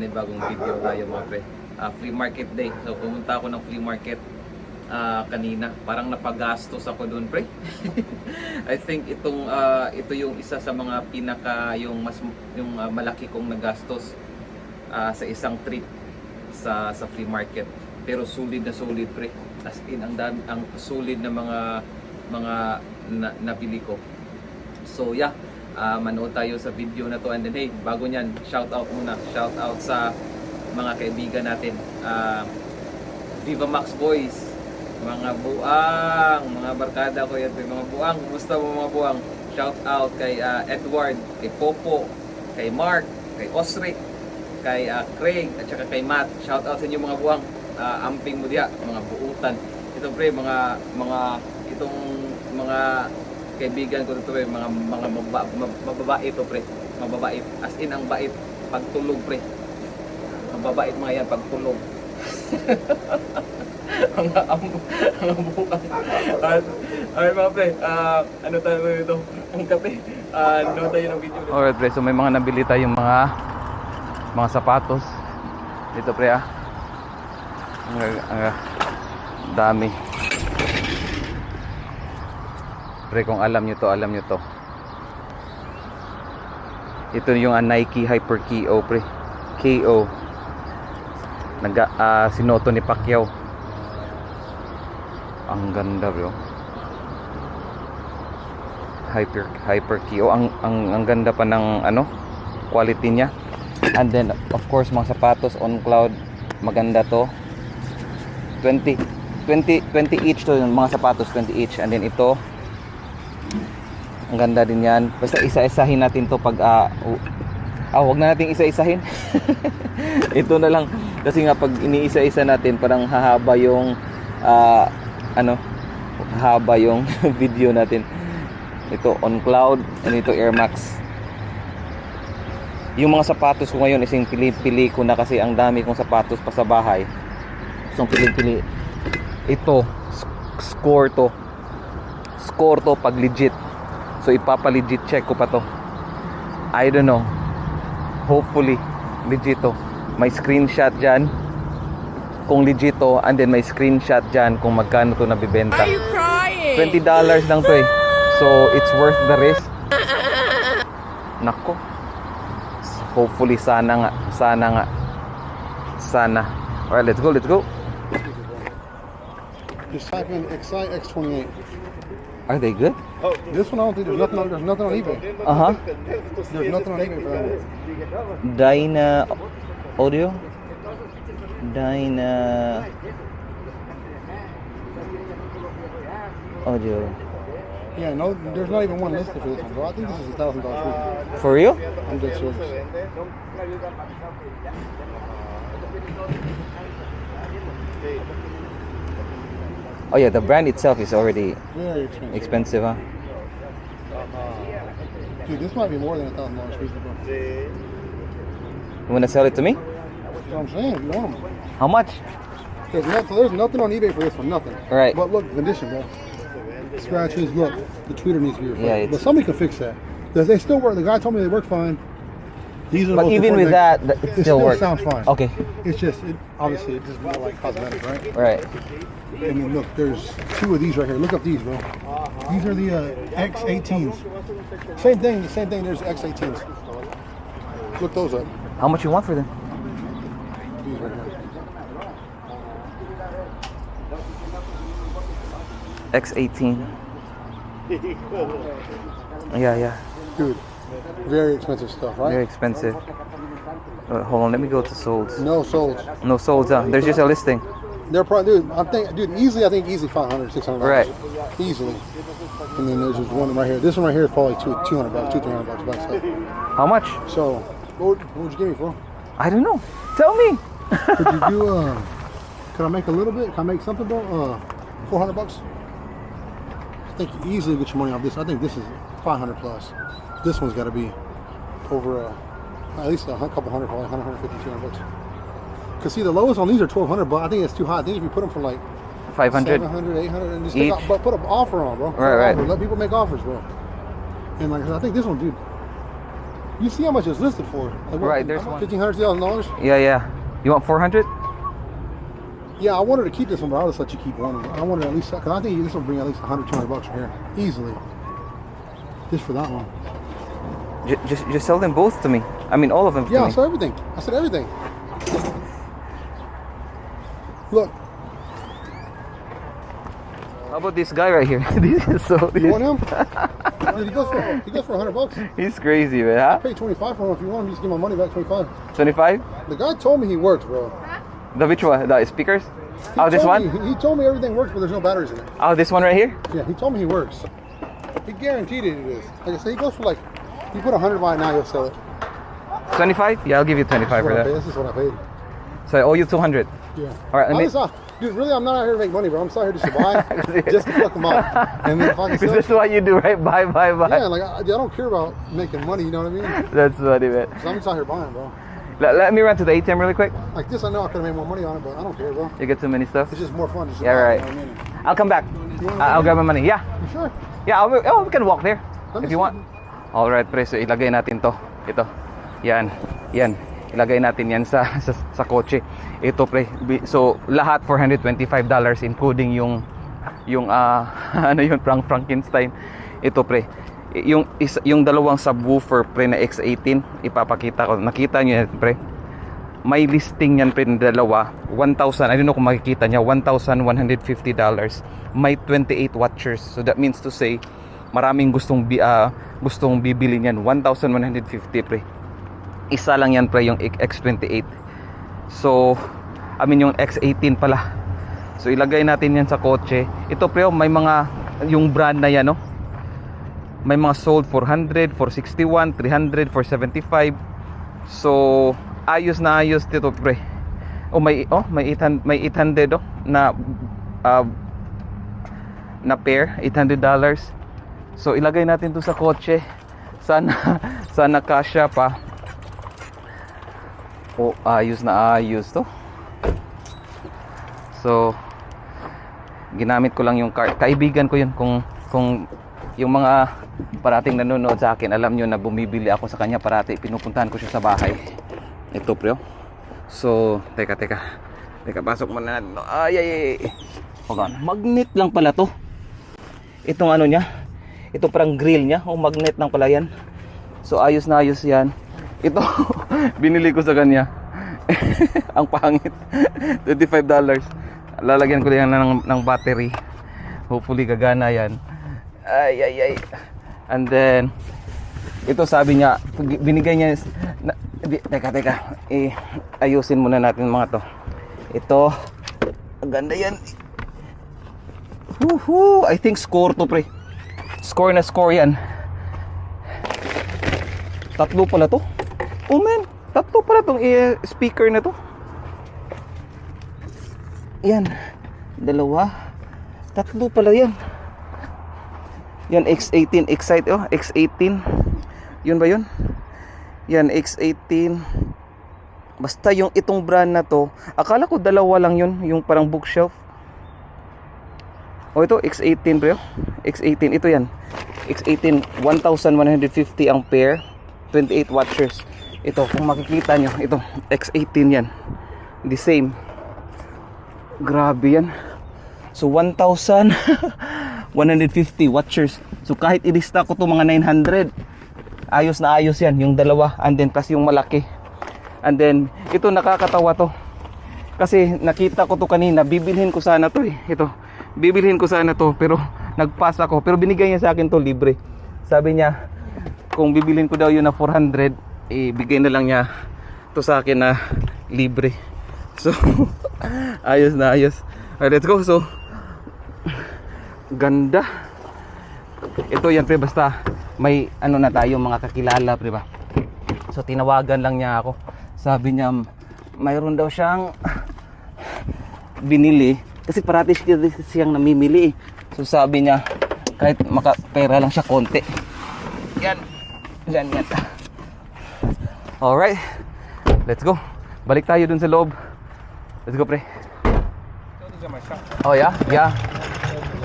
panibagong video tayo mga pre. Ah, flea market day. So pumunta ako ng flea market ah, kanina. Parang napagastos ako doon pre. I think itong ah, ito yung isa sa mga pinaka yung mas yung ah, malaki kong nagastos ah, sa isang trip sa sa flea market. Pero solid na solid pre. As in ang dami, ang solid na mga mga na, nabili ko. So yeah, ah, manood tayo sa video na to and then hey, bago niyan, shout out muna. Shout out sa mga kaibigan natin. Ah, Viva Max Boys, mga buang, mga barkada ko yan, mga buang, kumusta mo mga buang? Shout out kay ah, Edward, kay Popo, kay Mark, kay Osric, kay ah, Craig, at saka kay Matt. Shout out sa inyo mga buwang. Ah, amping mo diya, mga buutan. Ito pre, mga mga itong mga kaibigan ko dito pre, mga mga mababa, mab- mababait to pre. Mababait. As in ang bait pagtulog pre. Ang babait mga yan pagtulog. ang ang bukang. At ay mga pre, ah, ano tayo dito? Ang kape. Ah, ano tayo ng video. Alright pre, so may mga nabili tayong mga mga sapatos. Dito pre ah. Ang, ang, dami. Pre, kung alam nyo to, alam nyo to. Ito yung ah, Nike Hyper KO, pre. KO. Nag, ah, sinoto ni Pacquiao. Ang ganda, bro. Hyper Hyper KO. Ang ang ang ganda pa ng ano, quality niya. And then of course mga sapatos on cloud maganda to. 20 20 20 each to yung mga sapatos 20 each and then ito ang ganda din yan. Basta isa-isahin natin to pag ah uh, ah wag na nating isa-isahin. Ito na lang. Kasi nga pag iniisa-isa natin parang hahaba yung ah, ano hahaba yung video natin. Ito on cloud and ito Air Max. Yung mga sapatos ko ngayon ising pili-pili ko na kasi ang dami kong sapatos pa sa bahay. So pili-pili ito score to. Score to pag legit so ipapa-legit check ko pa to I don't know hopefully legit to may screenshot dyan kung legit to and then may screenshot dyan kung magkano to nabibenta Are you crying? $20 lang to eh. So, it's worth the risk. Nako. Hopefully, sana nga. Sana nga. Sana. Alright, let's go, let's go. Just type in Excite X28. Are they good? This one I don't think there's nothing on there's nothing on eBay. Uh-huh. There's nothing on eBay for that one. Dyna audio? Dyna audio. Yeah, no, there's not even one listed for this one, bro. I think this is a thousand dollars. For real? I'm dead serious. Oh yeah, the brand itself is already Very expensive. expensive, huh? Dude, this might be more than a thousand dollars piece, bro. You wanna sell it to me? That's what I'm saying. If you want them. How much? There's, no, there's nothing on eBay for this one. Nothing. Right. But look, the condition, bro. Scratches. Look, the tweeter needs to be replaced. Yeah, it's- but somebody can fix that. They they still work. The guy told me they work fine. These are the But most even with that, that- it it still works. sounds fine. Okay. It's just, it, obviously, it's just more like cosmetic, right? Right. I mean, look, there's two of these right here. Look up these, bro. These are the uh, X18s. Same thing, the same thing. There's X18s. Look those up. How much you want for them? These right here. X18. Yeah, yeah. Dude, very expensive stuff, right? Very expensive. Uh, hold on, let me go to solds. No sold. No solds, huh? There's just a listing. They're probably, dude, I think, dude, easily, I think easily 500 600 Right. Easily. And then there's just one right here. This one right here is probably two, 200 bucks, two, 300 bucks by itself. How much? So, what would, what would you give me, for? I don't know. Tell me. Could you do, uh, could I make a little bit? Can I make something, bro? Uh, 400 bucks? I think you easily get your money off this. I think this is 500 plus. This one's got to be over, uh, at least a couple hundred, probably 100, 150, 200 bucks. Cause see, the lowest on these are 1200, but I think it's too high. I think if you put them for like 500. 700, 800, and just Each? but put an offer on, bro. Right, right. Let people make offers, bro. And like I I think this one, dude, You see how much it's listed for? Like, Right, there's one. Fifteen hundred dollars. Yeah, yeah. You want 400? Yeah, I wanted to keep this one, but I'll just let you keep one. I wanted at least because I think this will bring at least 100, 200 bucks from here easily. Just for that one. J- just just sell them both to me. I mean, all of them Yeah, I saw everything. I said everything. Look, How about this guy right here? this is so. you want him? He goes for he goes for 100 bucks. He's crazy, man. Huh? Pay 25 for him if you want him. Just give my money back 25. 25? The guy told me he works, bro. The which one? The speakers? He Oh, this one? me- he told me everything works, but there's no batteries in it. Oh, this one right here? Yeah, he told me he works. He guaranteed it. It is. Like I said, he goes for like. You put 100 by now, you'll sell it. 25? Yeah, I'll give you 25 for that. This is what I paid. So I owe you 200. Yeah. All right, let me- just not, uh, dude, really, I'm not out here to make money, bro. I'm just out here to buy, just to fuck them up. And then if I can sell, this is what you do, right? Buy, buy, buy. yeah, like I, I don't care about making money. You know what I mean? That's funny, man. Because I'm just out here buying, bro. Let, let me run to the ATM really quick. Like this, I know I could have made more money on it, but I don't care, bro. You get too many stuff. It's just more fun. Just Yeah, right. I mean? I'll come back. You want I- I'll grab my money. Yeah. You sure? Yeah, I'll, oh, we can walk there if you want. Alright, pre. So, ilagay natin to. Ito. Yan. Yan. Ilagay natin yan sa, sa, sa kotse. Ito, pre. So, lahat $425 including yung yung ah ano yun, Frank Frankenstein. Ito, pre. Yung is, yung dalawang subwoofer pre na X18, ipapakita ko. Nakita niyo yan, pre. May listing yan pre dalawa. 1,000, I don't know kung makikita niya, $1,150. May 28 watchers. So that means to say, maraming gustong bi ah, gustong bibili niyan 1,150 pre. Isa lang yan pre yung X28. So, I mean yung X18 pala. So ilagay natin yan sa kotse. Ito pre, oh, may mga yung brand na yan, no? May mga sold 400, 461, 300, 475. So, ayos na ayos dito, pre. Oh, may oh, may 800, may 800 oh na ah, na pair, 800 dollars. So, ilagay natin 'to sa kotse. Sana sana kasya pa. Oh, ayos na ayos 'to. So, ginamit ko lang yung card. Kaibigan ko 'yun kung kung yung mga parating nanonood sa akin, alam nyo na bumibili ako sa kanya parati, pinupuntahan ko siya sa bahay. Ito, pre. oh. So, teka, teka. Teka, pasok muna natin. Ay, ay, ay. Magnet lang pala to. Itong ano niya. Ito parang grill niya. O, magnet lang pala yan. So, ayos na ayos yan. Ito, binili ko sa kanya. Ang pangit. $25. Lalagyan ko lang ng, ng battery. Hopefully, gagana yan. Ay, ay, ay. And then, ito sabi niya, binigay niya, na, di, teka, teka, eh, ayusin muna natin mga to. Ito, ang ganda yan. Woohoo! I think score to pre. Score na score yan. Tatlo pala to. Oh man, tatlo pala tong speaker na to. Yan. Dalawa. Tatlo pala yan. Yan X18 Excite oh, X18. Yun ba yun? Yan X18. Basta yung itong brand na to, akala ko dalawa lang yun, yung parang bookshelf. Oh ito X18 bro. X18 ito yan. X18 1150 ang pair, 28 watchers. Ito kung makikita nyo, ito X18 yan. The same. Grabe yan. So 1,150 watchers. So kahit ilista ko to mga 900, ayos na ayos yan. Yung dalawa and then plus yung malaki. And then ito nakakatawa to. Kasi nakita ko to kanina, bibilhin ko sana to eh. Ito, bibilhin ko sana to pero nagpass ako. Pero binigay niya sa akin to libre. Sabi niya, kung bibilhin ko daw yun na 400, eh, bigay na lang niya to sa akin na libre. So, ayos na ayos. Alright, let's go. So, ganda. Ito yan pre, basta may ano na tayo mga kakilala pre ba. So, tinawagan lang niya ako. Sabi niya, mayroon daw siyang binili. Kasi parati siya siyang namimili eh. So, sabi niya, kahit makapera lang siya konti. Yan. Yan, yan. Alright. Let's go. Balik tayo dun sa loob. Let's go, pre. Oh, yeah? Yeah.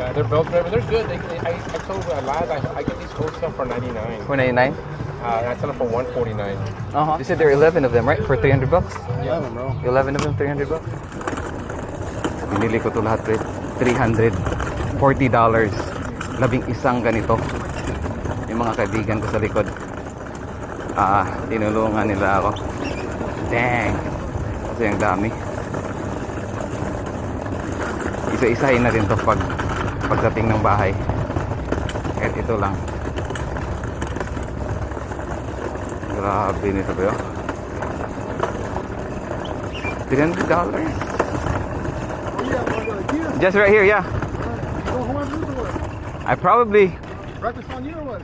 Yeah, they're built. They're, they're good. They, they, I, I told a lad I, I get these wholesale for 99. 499. Uh, I sell them for 149 Uh-huh. You said there are 11 of them, right? For 300 bucks? Yeah, bro. 11 of them, 300 bucks? Binili ko to lahat, pre. 340 dollars. Labing isang ganito. Yung mga kaibigan ko sa likod. Ah, tinulungan nila ako. Dang. Kasi ang dami. Isa-isahin na rin to pag pagdating ng bahay. Kahit ito lang. Grabe nito ba yun? $300 dollars? Yeah, bro, like, yeah. Just right here, yeah. You go home after this or what? I probably Breakfast on you or what?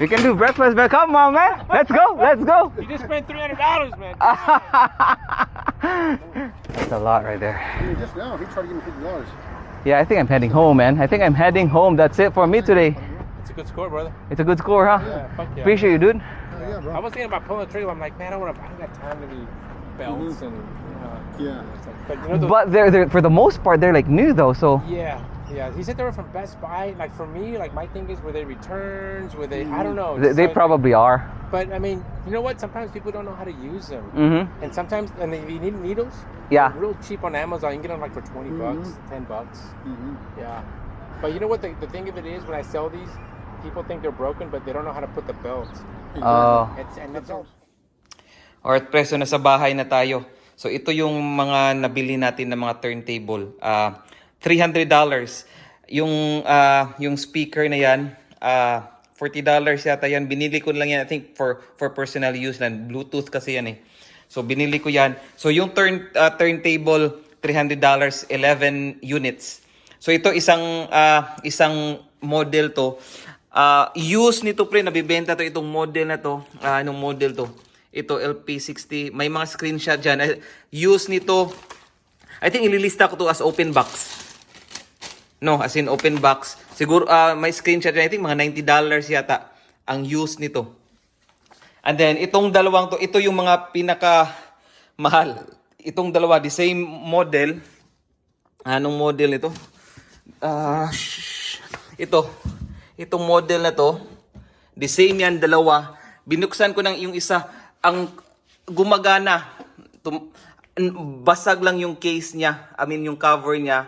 we can do breakfast, but come on, man. Let's go. Let's go. You just spent $300, man. That's a lot right there. Dude, just now, he tried to give me fifty dollars. Yeah, I think I'm heading home, man. I think I'm heading home. That's it for me today. It's a good score, brother. It's a good score, huh? Yeah, fuck yeah. Appreciate you, dude. Oh, yeah, I was thinking about pulling the trigger. I'm like, man, I don't want to. I don't got time to be belts and. Uh, Yeah. but you know, the, But they're, they're for the most part they're like new though, so yeah, yeah. He said they were from Best Buy. Like for me, like my thing is, were they returns? Were they? I don't know. they, It's they like- probably are. But I mean, you know what? Sometimes people don't know how to use them. Mm-hmm. And sometimes, and if you need needles, Yeah. they're real cheap on Amazon. You can get them like for 20 bucks, 10 bucks. Mm-hmm. Yeah. But you know what? The, the thing of it is, when I sell these, people think they're broken, but they don't know how to put the belt. Oh. It's, and it's all. Alright, preso nasa bahay na tayo. So ito yung mga nabili natin ng mga turntable. Ah, $300. Yung ah, yung speaker na yan, ah, $40 yata yan. Binili ko lang yan I think for for personal use lang. Bluetooth kasi yan eh. So binili ko yan. So yung turn ah, turntable $300, 11 units. So ito isang ah, isang model to. Ah, use nito pre nabibenta to itong model na to. Ah, anong model to? Ito LP60. May mga screenshot diyan. Use nito. I think ililista ko to as open box. No, as in open box. Siguro ah, may screenshot dyan. I think mga $90 yata ang use nito. And then itong dalawang to, ito yung mga pinaka mahal. Itong dalawa, the same model. Anong model ito? Ah, shh. ito. Itong model na to, the same yan dalawa. Binuksan ko ng yung isa, ang gumagana. Tum- basag lang yung case niya, I mean yung cover niya.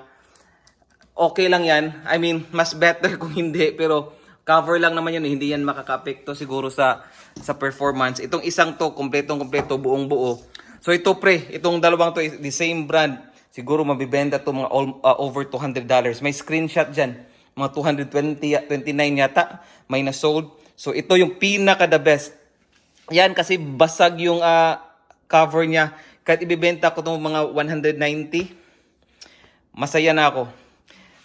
Okay lang yan. I mean, mas better kung hindi, pero cover lang naman yun, eh. hindi yan makaka-apekto siguro sa sa performance. Itong isang to, kompletong kompleto, buong buo. So ito pre, itong dalawang to, the same brand. Siguro mabibenta to mga all- uh, over $200. May screenshot dyan. Mga 220, ya- 29 yata. May na-sold. So ito yung pinaka the best. Yan kasi basag yung ah, cover niya. Kahit ibibenta ko itong mga 190, masaya na ako.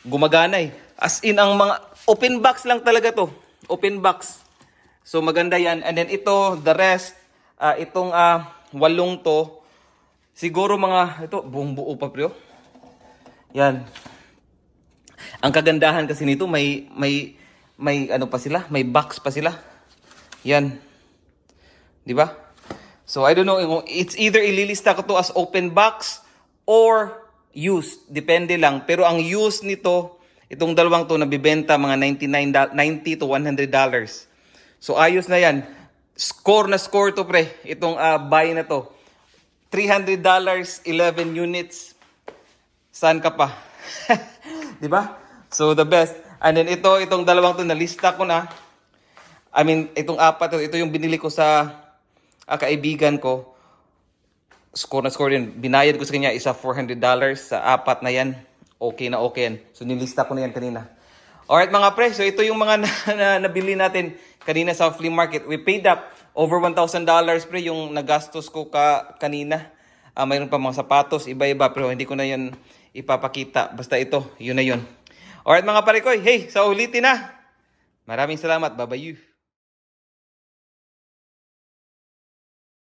Gumagana eh. As in, ang mga open box lang talaga to. Open box. So maganda yan. And then ito, the rest, ah, itong ah, walong to, siguro mga, ito, buong buo pa pre. oh. Yan. Ang kagandahan kasi nito, may, may, may ano pa sila, may box pa sila. Yan. Di ba? So I don't know, it's either ililista ko to as open box or used. Depende lang. Pero ang used nito, itong dalawang to nabibenta mga 99 da- 90 to 100 dollars. So ayos na yan. Score na score to pre. Itong ah, buy na to. 300 dollars, 11 units. Saan ka pa? 'Di ba? So the best. And then ito, itong dalawang to nalista ko na. I mean, itong apat, ito yung binili ko sa ah, kaibigan ko. Score na score din. Binayad ko sa kanya isa $400 sa apat na yan. Okay na okay yan. So nilista ko na yan kanina. Alright mga pre, so ito yung mga na, na, nabili natin kanina sa flea market. We paid up over $1,000 pre yung nagastos ko ka kanina. Ah, mayroon pa mga sapatos, iba-iba pero hindi ko na yun ipapakita. Basta ito, yun na yun. Alright mga pare ko, hey, sa ulitin na. Maraming salamat. Bye-bye.